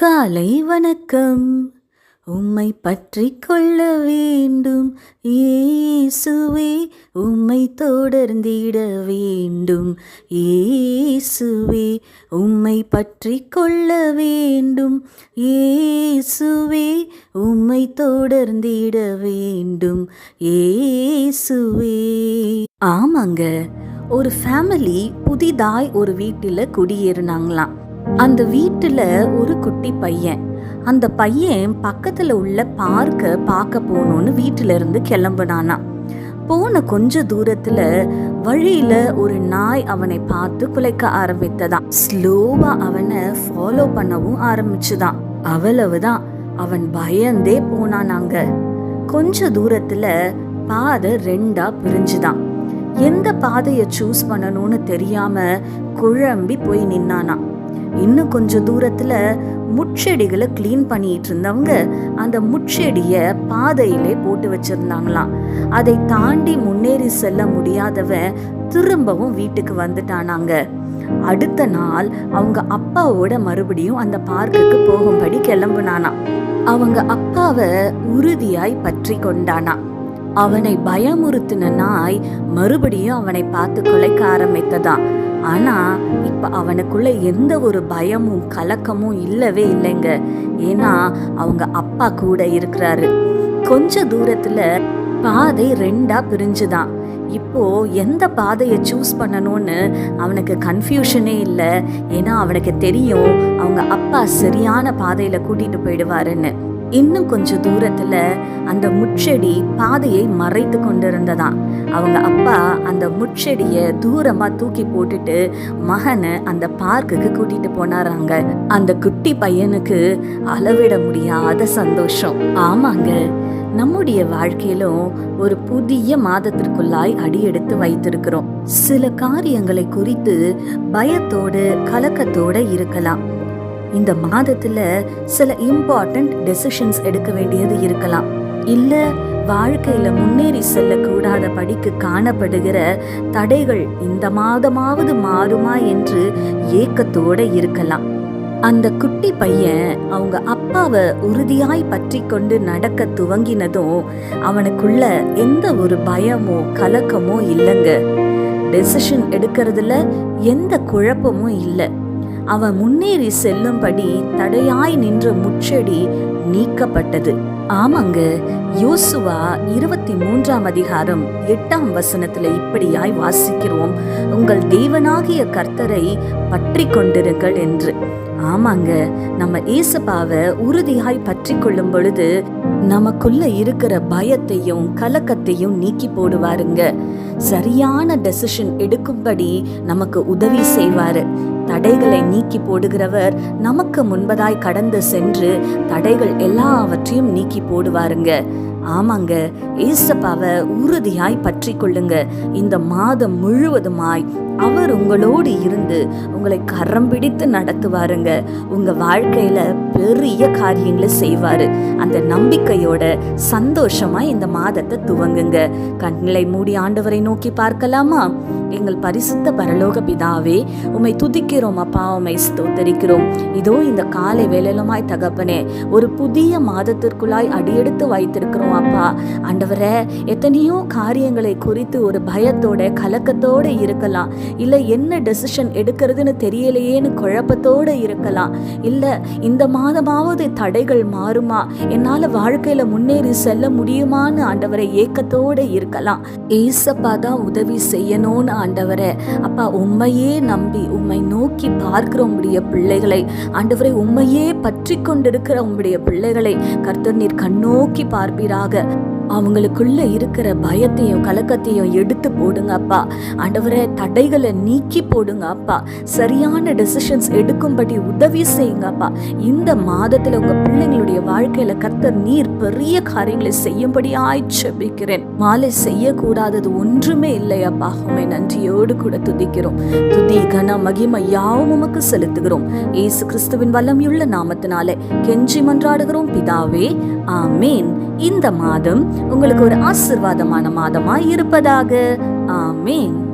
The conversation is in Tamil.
காலை வணக்கம். உம்மை பற்றி கொள்ள வேண்டும். ஏசுவே உம்மை தொடர்ந்திட வேண்டும். ஏசுவே உம்மை பற்றி கொள்ள வேண்டும். ஏசுவே உம்மை தொடர்ந்திட வேண்டும். ஏசுவே ஆமாங்க ஒரு ஃபேமிலி புதிதாய் ஒரு வீட்டில் குடியேறினாங்களாம். அந்த வீட்டில் ஒரு குட்டி பையன். அந்த பையன் பக்கத்தில் உள்ள பார்க்கை பார்க்க போகணுன்னு வீட்டிலிருந்து கிளம்புனானா போன கொஞ்ச தூரத்துல வழியில ஒரு நாய் அவனை பார்த்து குலைக்க ஆரம்பித்ததான் ஸ்லோவா அவனை ஃபாலோ பண்ணவும் ஆரம்பிச்சுதான் அவ்வளவுதான். அவன் பயந்தே போனானாங்க கொஞ்ச தூரத்துல பாதை ரெண்டா பிரிஞ்சுதான் எந்த பாதையை சூஸ் பண்ணணும்னு தெரியாம குழம்பி போய் நின்னானா இன்னும் கொஞ்சம் தூரத்துல முட்செடிகளை க்ளீன் பண்ணிட்டு இருந்தவங்க அந்த முட்செடிய பாதையிலே போட்டு வச்சிருந்தாங்களாம். அதை தாண்டி முன்னேறி செல்ல முடியாதவன் திரும்பவும் வீட்டுக்கு வந்துட்டானாங்க. அடுத்த நாள் அவங்க அப்பாவோட மறுபடியும் அந்த பார்க்குக்கு போகும்படி கிளம்புனானா அவங்க அப்பாவை உறுதியாய் பற்றி கொண்டானா அவனை பயமுறுத்தின நாய் மறுபடியும் அவனை பார்த்து கொலைக்க ஆரம்பித்ததான் ஆனால் இப்போ அவனுக்குள்ள எந்த ஒரு பயமும் கலக்கமும் இல்லவே இல்லைங்க. ஏன்னா அவங்க அப்பா கூட இருக்கிறாரு. கொஞ்ச தூரத்துல பாதை ரெண்டா பிரிஞ்சுதான். இப்போ எந்த பாதையை சூஸ் பண்ணணும்னு அவனுக்கு கன்ஃபியூஷனே இல்லை. ஏன்னா அவனுக்கு தெரியும் அவங்க அப்பா சரியான பாதையில் கூட்டிகிட்டு போயிடுவாருன்னு. இன்னும் கொஞ்ச தூரத்துல அந்த முட்செடி பாதையை மறைத்து கொண்டிருந்ததாம். அவங்க அப்பா அந்த முட்செடியை தூரமா தூக்கி போட்டுட்டு மகனை அந்த பார்க்குக்கு கூட்டிட்டு போனாராங்க. அந்த குட்டி பையனுக்கு அளவிட முடியாத சந்தோஷம். ஆமாங்க நம்முடைய வாழ்க்கையிலும் ஒரு புதிய மாதத்திற்குள்ளாய் அடியெடுத்து வைத்திருக்கிறோம். சில காரியங்களை குறித்து பயத்தோடு கலக்கத்தோட இருக்கலாம். இந்த மாதத்துல சில இம்பார்ட்டன்ட் டெசிஷன்ஸ் எடுக்க வேண்டியது இருக்கலாம். இல்ல வாழ்க்கையில முன்னேறி செல்லக்கூடாத படிக்கு காணப்படுகிற தடைகள் இந்த மாதமாவது மாறுமா என்று ஏக்கத்தோட இருக்கலாம். அந்த குட்டி பையன் அவங்க அப்பாவை உறுதியாய் பற்றி கொண்டு நடக்க துவங்கினதும் அவனுக்குள்ள எந்த ஒரு பயமோ கலக்கமோ இல்லைங்க. டெசிஷன் எடுக்கிறதுல எந்த குழப்பமும் இல்லை. அவன் முன்னேறி செல்லும்படி தடையாய் நின்ற முச்செடி நீக்கப்பட்டது. ஆமாங்க யோசுவா இருபத்தி மூன்றாம் அதிகாரம் எட்டாம் வசனத்துல இப்படியாய் வாசிக்கிறோம். உங்கள் தேவனாகிய கர்த்தரை பற்றி கொண்டிருங்கள் என்று. ஆமாங்க நம்ம ஏசப்பாவை உறுதியாய் பற்றி கொள்ளும் பொழுது நமக்குள்ள இருக்கிற பயத்தையும் கலக்கத்தையும் நீக்கி போடுவாருங்க. சரியான டெசிஷன் எடுக்கும்படி நமக்கு உதவி செய்வார். தடைகளை நீக்கி போடுகிறவர் நமக்கு முன்பதாய் கடந்து சென்று தடைகள் எல்லாவற்றையும் நீக்கி போடுவாருங்க. ஆமாங்க ஏசப்பாவை உறுதியாய் பற்றி கொள்ளுங்க. இந்த மாதம் முழுவதுமாய் அவர் உங்களோடு இருந்து உங்களை கரம் பிடித்து நடத்துவாருங்க. உங்க வாழ்க்கையில பெரிய காரியங்களை செய்வார். அந்த நம்பிக்கையோட சந்தோஷமாக இந்த மாதத்தை துவங்குங்க. கண்களை மூடி ஆண்டவரை நோக்கி பார்க்கலாமா? எங்கள் பரிசுத்த பரலோக பிதாவே உம்மை துதிக்கிறோம் அப்பா உம்மை ஸ்தோத்தரிக்கிறோம். இதோ இந்த காலை வேலையிலுமாய் தகப்பனே ஒரு புதிய மாதத்திற்குள்ளாய் அடியெடுத்து வைத்திருக்கிறோம் அப்பா. ஆண்டவரே எத்தனையோ காரியங்களை குறித்து ஒரு பயத்தோட கலக்கத்தோட இருக்கலாம். இல்லை என்ன டெசிஷன் எடுக்கிறதுன்னு தெரியலையேன்னு குழப்பத்தோடு இருக்கலாம். இல்லை இந்த மாதமாவது தடைகள் மாறுமா? என்னால் வாழ்க்கையில் முன்னேறி செல்ல முடியுமான்னு ஆண்டவரை ஏக்கத்தோட இருக்கலாம். ஏசப்பா தான் உதவி செய்யணும்னு ஆண்டவரை. அப்பா உண்மையே நம்பி உம்மை நோக்கி பார்க்கிற உம்முடைய பிள்ளைகளை ஆண்டவரை உண்மையே பற்றி கொண்டிருக்கிற உங்களுடைய பிள்ளைகளை கர்த்தர் நீர் கண்ணோக்கி பார்ப்பீராக. அவங்களுக்குள்ள இருக்கிற பயத்தையும் கலக்கத்தையும் எடுத்து போடுங்க அப்பா. ஆண்டவரே தடைகளை நீக்கி போடுங்க அப்பா. சரியான டெசிஷன்ஸ் எடுக்கும்படி உதவி செய்யுங்க அப்பா. இந்த மாதத்துல உங்க பிள்ளைங்களுடைய வாழ்க்கையில கர்த்தர் நீர் பெரிய காரியங்களை செய்யும்படி ஆய்ச்சபிக்கிறேன் மாலை செய்யக்கூடாதது ஒன்றுமே இல்லை அப்பா. உண்மை நன்றியோடு கூட துதிக்கிறோம். துதி கன மகிமை யாவும் உமக்கு செலுத்துகிறோம். ஏசு கிறிஸ்துவின் வல்லமையுள்ள நாமத்தினாலே கெஞ்சி மன்றாடுகிறோம். பிதாவே ஆமேன். இந்த மாதம் உங்களுக்கு ஒரு ஆசிர்வாதமான மாதமாய் இருப்பதாக. ஆமீன்.